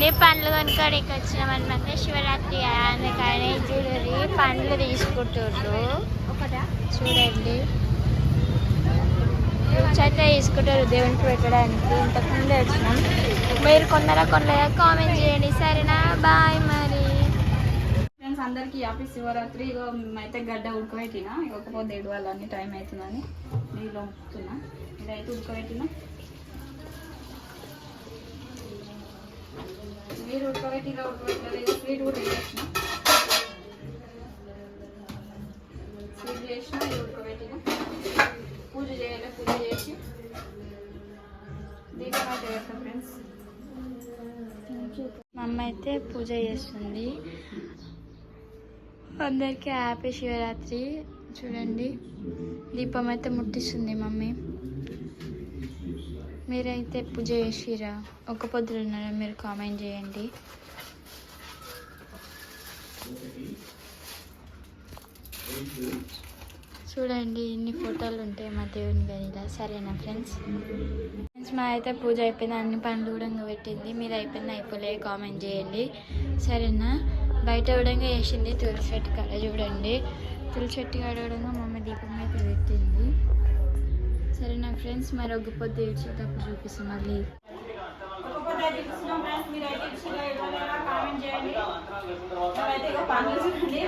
చూడండి పండ్లు కొనుక్కోడానికి వచ్చినాం అనమాట శివరాత్రి అందుకని చూడండి పండ్లు తీసుకుంటుండ్రు. చూడండి. అయితే తీసుకుంటారు దేవునికి పెట్టడానికి. ఇంతకుముందే వచ్చినాం. మీరు కొన్నారా కొనలేదా? కామెంట్ చేయండి. సరేనా? బాయ్ మరి. ఫ్రెండ్స్ అందరికి హ్యాపీ శివరాత్రి. ఇగో అయితే గడ్డ ఉడకబెట్టిన. ఏడు వాళ్ళని టైం అవుతుందని నీళ్ళు వంపుతున్నా. ఇదైతే ఉడకబెట్టిన. మీరు ఉడకబెట్టి ఇలా ఉడకబెట్టలేదు స్వీట్ కూడా వేసిన స్వీట్ చేసిన ఇది ఉడకబెట్టిన పూజ చేయాలి పూజ చేసి దీపావళి చేస్తాం ఫ్రెండ్స్ మా అమ్మ అయితే పూజ చేస్తుంది. అందరికీ హ్యాపీ శివరాత్రి. చూడండి దీపం అయితే ముట్టిస్తుంది మమ్మీ. మీరైతే పూజ చేసిరా? ఒక పొద్దులున్నారా మీరు కామెంట్ చేయండి. చూడండి ఇన్ని ఫోటోలు ఉంటాయి మా దేవుని గదిలో. సరేనా ఫ్రెండ్స్ ఫ్రెండ్స్ మా అయితే పూజ అయిపోయింది. అన్ని పనులు కూడా పెట్టింది. మీరు అయిపోయింది అయిపోలే. కామెంట్ చేయండి. సరేనా? బయట కూడా వేసింది తులసి చెట్టు కాడ. చూడండి. తులసి చెట్టు కాడ కూడా మమ్మీ దీపం అయితే చూడండి ఫ్రెండ్స్ మరి ఒక పొద్దు ఇచ్చేటప్పుడు చూపిస్తాం మళ్ళీ. పండ్లు చూడండి